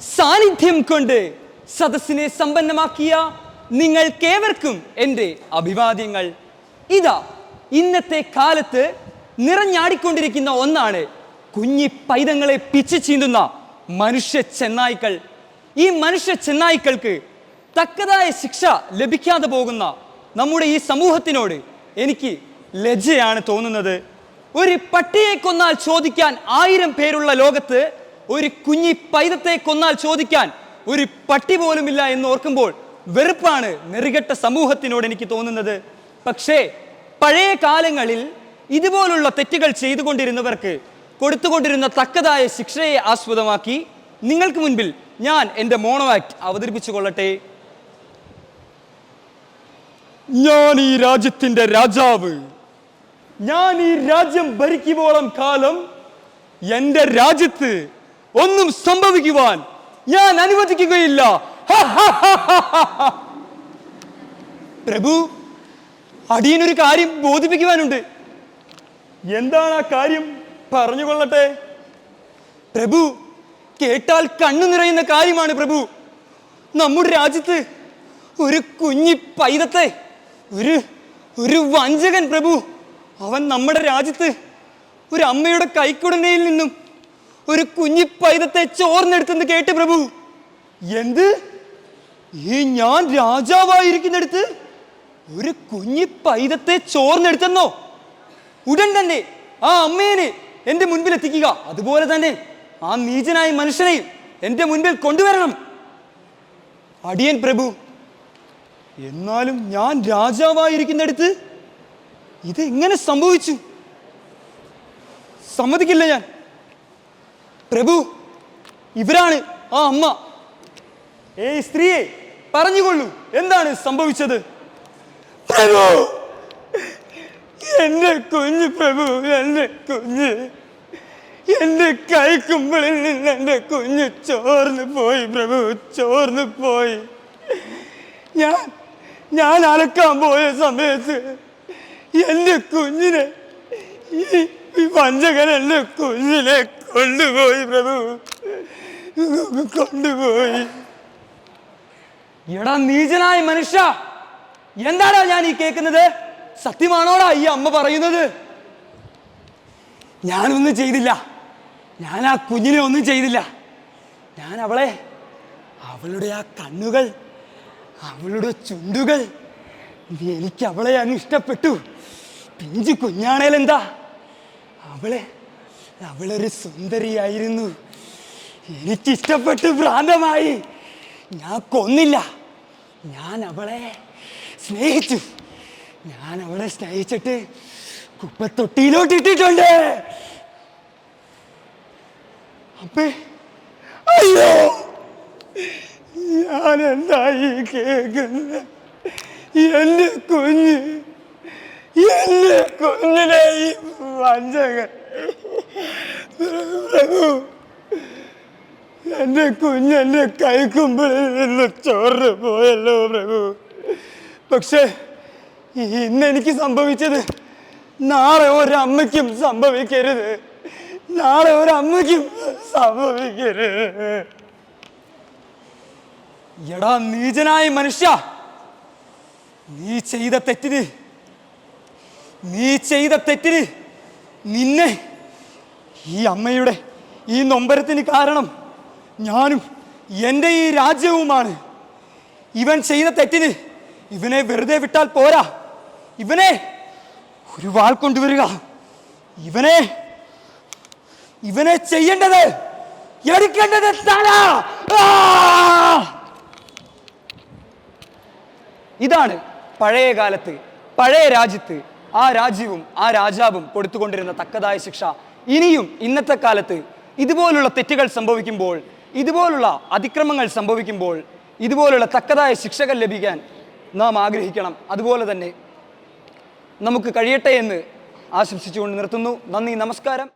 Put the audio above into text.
സാന്നിധ്യം കൊണ്ട് സദസ്സിനെ സമ്പന്നമാക്കിയ നിങ്ങൾക്കേവർക്കും എന്റെ അഭിവാദ്യങ്ങൾ. ഇതാ ഇന്നത്തെ കാലത്ത് നിറഞ്ഞാടിക്കൊണ്ടിരിക്കുന്ന ഒന്നാണ് കുഞ്ഞി പൈതങ്ങളെ പിച്ചു ചീന്തുന്ന മനുഷ്യ ചെന്നായ്ക്കൾ. ഈ മനുഷ്യ ചെന്നായ്ക്കൾക്ക് തക്കതായ ശിക്ഷ ലഭിക്കാതെ പോകുന്ന നമ്മുടെ ഈ സമൂഹത്തിനോട് എനിക്ക് ലജ്ജയാണ് തോന്നുന്നത്. ഒരു പട്ടിയെ കൊന്നാൽ ചോദിക്കാൻ ആയിരം പേരുള്ള ലോകത്ത് ഒരു കുഞ്ഞി പൈതത്തെ കൊന്നാൽ ചോദിക്കാൻ ഒരു പട്ടി പോലുമില്ല എന്ന് ഓർക്കുമ്പോൾ വെറുപ്പാണ് നെറികെട്ട സമൂഹത്തിനോട് എനിക്ക് തോന്നുന്നത്. പക്ഷേ പഴയ കാലങ്ങളിൽ ഇതുപോലുള്ള തെറ്റുകൾ ചെയ്തുകൊണ്ടിരുന്നവർക്ക് കൊടുത്തുകൊണ്ടിരുന്ന തക്കതായ ശിക്ഷയെ ആസ്പദമാക്കി നിങ്ങൾക്ക് മുൻപിൽ ഞാൻ എന്റെ മോണോ ആക്ട് അവതരിപ്പിച്ചു കൊള്ളട്ടെ. ഞാൻ ഈ രാജ്യത്തിന്റെ രാജാവ്. ഞാൻ ഈ രാജ്യം ഭരിക്കുവോളം കാലം എന്റെ രാജ്യത്ത് ഒന്നും സംഭവിക്കുവാൻ ഞാൻ അനുവദിക്കുകയില്ല. പ്രഭു അടിയനൊരു കാര്യം ബോധിപ്പിക്കുവാനുണ്ട്. എന്താണ് ആ കാര്യം? പറഞ്ഞുകൊള്ളട്ടെ. പ്രഭു കേട്ടാൽ കണ്ണു നിറയുന്ന കാര്യമാണ് പ്രഭു. നമ്മുടെ രാജ്യത്ത് ഒരു കുഞ്ഞി പൈതത്തെ ഒരു ഒരു വഞ്ചകൻ പ്രഭു. അവൻ നമ്മുടെ രാജ്യത്ത് ഒരു അമ്മയുടെ കൈക്കുടനയിൽ നിന്നും ഒരു കുഞ്ഞി പൈതത്തെ ചോർന്നെടുത്തെന്ന് കേട്ട് പ്രഭു. എന്ത്? ഈ ഞാൻ രാജാവായിരിക്കുന്നിടത്ത് ഒരു കുഞ്ഞി പൈതത്തെ ചോർന്നെടുത്തെന്നോ? ഉടൻ തന്നെ ആ അമ്മേനെ എന്റെ മുൻപിൽ എത്തിക്കുക അതുപോലെ തന്നെ ആ നീചനായ മനുഷ്യനെയും എന്റെ മുൻപിൽ കൊണ്ടുവരണം. അടിയൻ പ്രഭു എന്നാലും ഞാൻ രാജാവായിരിക്കുന്നിടത്ത് ഇത് എങ്ങനെ സംഭവിച്ചു? സമ്മതിക്കില്ല ഞാൻ. പ്രഭു ഇവരാണ് ആ അമ്മ. ഏയ് സ്ത്രീയെ പറഞ്ഞുകൊള്ളൂ എന്താണ് സംഭവിച്ചത്? പ്രഭു എന്റെ കുഞ്ഞ് പ്രഭു എന്റെ കുഞ്ഞ്. എന്റെ കൈക്കുമ്പിളിൽ നിന്ന് എന്റെ കുഞ്ഞ് ചോർന്നു പോയി പ്രഭു ചോർന്നു പോയി. ഞാൻ ഞാൻ അലക്കാൻ പോയ സമയത്ത് എന്റെ കുഞ്ഞിനെ ഈ വഞ്ചകൻ എന്റെ കുഞ്ഞിനെ കൊണ്ടുപോയി പ്രഭു. കൊണ്ടുപോയി. എടാ നീചനായ മനുഷ്യ. എന്താടാ ഞാൻ ഈ കേൾക്കുന്നത്? സത്യമാണോടാ ഈ അമ്മ പറയുന്നത്? ഞാനൊന്നും ചെയ്തില്ല. ഞാൻ ആ കുഞ്ഞിനെ ഒന്നും ചെയ്തില്ല. ഞാൻ അവളെ അവളുടെ ആ കണ്ണുകൾ അവളുടെ ചുണ്ടുകൾ എനിക്ക് അവളെ അങ്ങ് ഇഷ്ടപ്പെട്ടു. പിഞ്ചു കുഞ്ഞാണേലെന്താ? അവളെ അവളൊരു സുന്ദരിയായിരുന്നു. എനിക്കിഷ്ടപ്പെട്ട് ഭ്രാന്തമായി. ഞാൻ കൊന്നില്ല. ഞാൻ അവളെ സ്നേഹിച്ചു. ഞാൻ അവളെ സ്നേഹിച്ചിട്ട് കുപ്പത്തൊട്ടിയിലോട്ട് ഇട്ടിട്ടുണ്ട്. അപ്പേ അയ്യോ! ഞാൻ എന്തായി കേൾക്കുന്നത്? എന്റെ കുഞ്ഞ് എന്റെ കുഞ്ഞിനെ ഈ വഞ്ചകൻ. പ്രഭു എന്റെ കുഞ്ഞ് എന്റെ കൈക്കുമ്പിളിൽ നിന്ന് ചോറ് പോയല്ലോ പ്രഭു. പക്ഷേ ഇന്ന് എനിക്ക് സംഭവിച്ചത് നാളെ ഒരമ്മയ്ക്കും സംഭവിക്കരുത്. നാളെ ഒരമ്മയ്ക്കും സംഭവിക്കരുത്. എടാ നീചനായ മനുഷ്യ നീ ചെയ്ത തെറ്റിന് നീ ചെയ്ത തെറ്റിന് നിന്നെ ഈ അമ്മയുടെ ഈ നൊമ്പരത്തിന് കാരണം ഞാനും എന്റെ ഈ രാജ്യവുമാണ്. ഇവൻ ചെയ്ത തെറ്റിന് ഇവനെ വെറുതെ വിട്ടാൽ പോരാ. ഇവനെ ഒരു വാൾ കൊണ്ടുവരിക. ഇവനെ ഇവനെ ചെയ്യേണ്ടത് എടുക്കേണ്ടത് തല ഇതാണ് പഴയ കാലത്ത് പഴയ രാജ്യത്ത് ആ രാജ്യവും ആ രാജാവും കൊടുത്തുകൊണ്ടിരുന്ന തക്കതായ ശിക്ഷ. ഇനിയും ഇന്നത്തെ കാലത്ത് ഇതുപോലുള്ള തെറ്റുകൾ സംഭവിക്കുമ്പോൾ ഇതുപോലുള്ള അതിക്രമങ്ങൾ സംഭവിക്കുമ്പോൾ ഇതുപോലുള്ള തക്കതായ ശിക്ഷകൾ ലഭിക്കാൻ നാം ആഗ്രഹിക്കണം. അതുപോലെ തന്നെ നമുക്ക് കഴിയട്ടെ എന്ന് ആശംസിച്ചുകൊണ്ട് നിർത്തുന്നു. നന്ദി നമസ്കാരം.